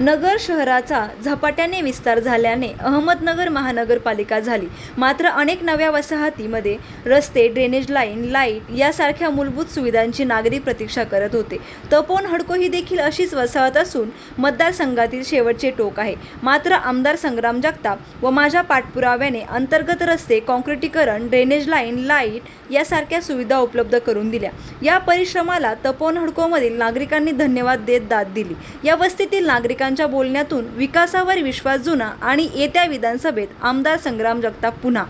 नगर शहराचा झपाट्याने विस्तार झाल्याने अहमदनगर महानगरपालिका झाली. मात्र अनेक नव्या वसाहतींमध्ये रस्ते, ड्रेनेज लाईन, लाइट यासारख्या मूलभूत सुविधांची नागरिक प्रतीक्षा करत होते. तपोवन हडको ही देखील अशीच वसाहत असून मतदारसंघातील शेवटचे टोक आहे. मात्र आमदार संग्राम जगताप व माझ्या पाठपुराव्याने अंतर्गत रस्ते, काँक्रिटीकरण, ड्रेनेज लाईन, लाइट यासारख्या सुविधा उपलब्ध करून दिल्या. या परिश्रमाला तपोवन हडकोमधील नागरिकांनी धन्यवाद देत दाद दिली. या वस्तीतील नागरिकांच्या बोलण्यातून विकासावर विश्वास जुना आणि येत्या विधानसभेत आमदार संग्राम जगताप पुन्हा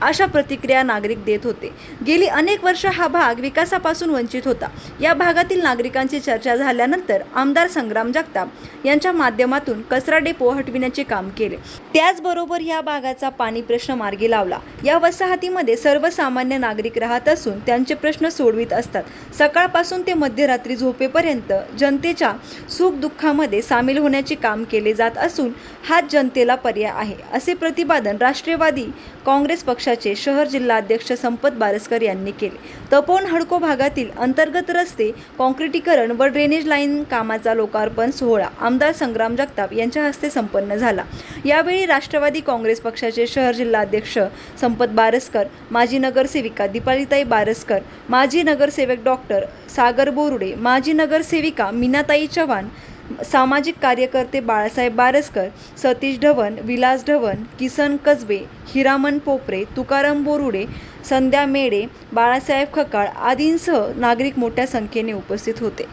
अशा प्रतिक्रिया नागरिक देत होते. गेली अनेक वर्ष हा भाग विकासापासून वंचित होता. या भागातील नागरिकांची चर्चा झाल्यानंतर आमदार संग्राम जगताप यांच्या माध्यमातून कचरा डेपो हटविण्याचे काम केले. त्याचबरोबर या भागाचा पाणी प्रश्न मार्गी लावला. या वसाहतीमध्ये सर्वसामान्य नागरिक राहत असून त्यांचे प्रश्न सोडवित असतात. सकाळपासून ते मध्यरात्री झोपेपर्यंत जनतेच्या सुख-दुःखामध्ये सामील होण्याचे काम केले जात असून हाच जनतेला पर्याय आहे, असे प्रतिपादन राष्ट्रवादी काँग्रेस पक्षा पक्षाचे शहर जिल्हाध्यक्ष संपत बारस्कर यांनी केले. तपोवन हडको भागातील अंतर्गत रस्ते, काँक्रिटीकरण व ड्रेनेज लाईन कामाचा लोकार्पण सोहळा आमदार संग्राम जगताप यांच्या हस्ते संपन्न झाला. यावेळी राष्ट्रवादी काँग्रेस पक्षाचे शहर जिल्हाध्यक्ष संपत बारस्कर, माजी नगरसेविका दीपालीताई बारस्कर, माजी नगरसेवक डॉक्टर सागर बोरुडे, माजी नगरसेविका मीनाताई चव्हाण, सामाजिक कार्यकर्ते बाळासाहेब बारस्कर, सतीश ढवण, विलास ढवण, किसन कसबे, हिरामन पोपरे, तुकाराम बोरुडे, संध्या मेढे, बाळासाहेब खकाळ आदींसह नागरिक मोठ्या संख्येने उपस्थित होते.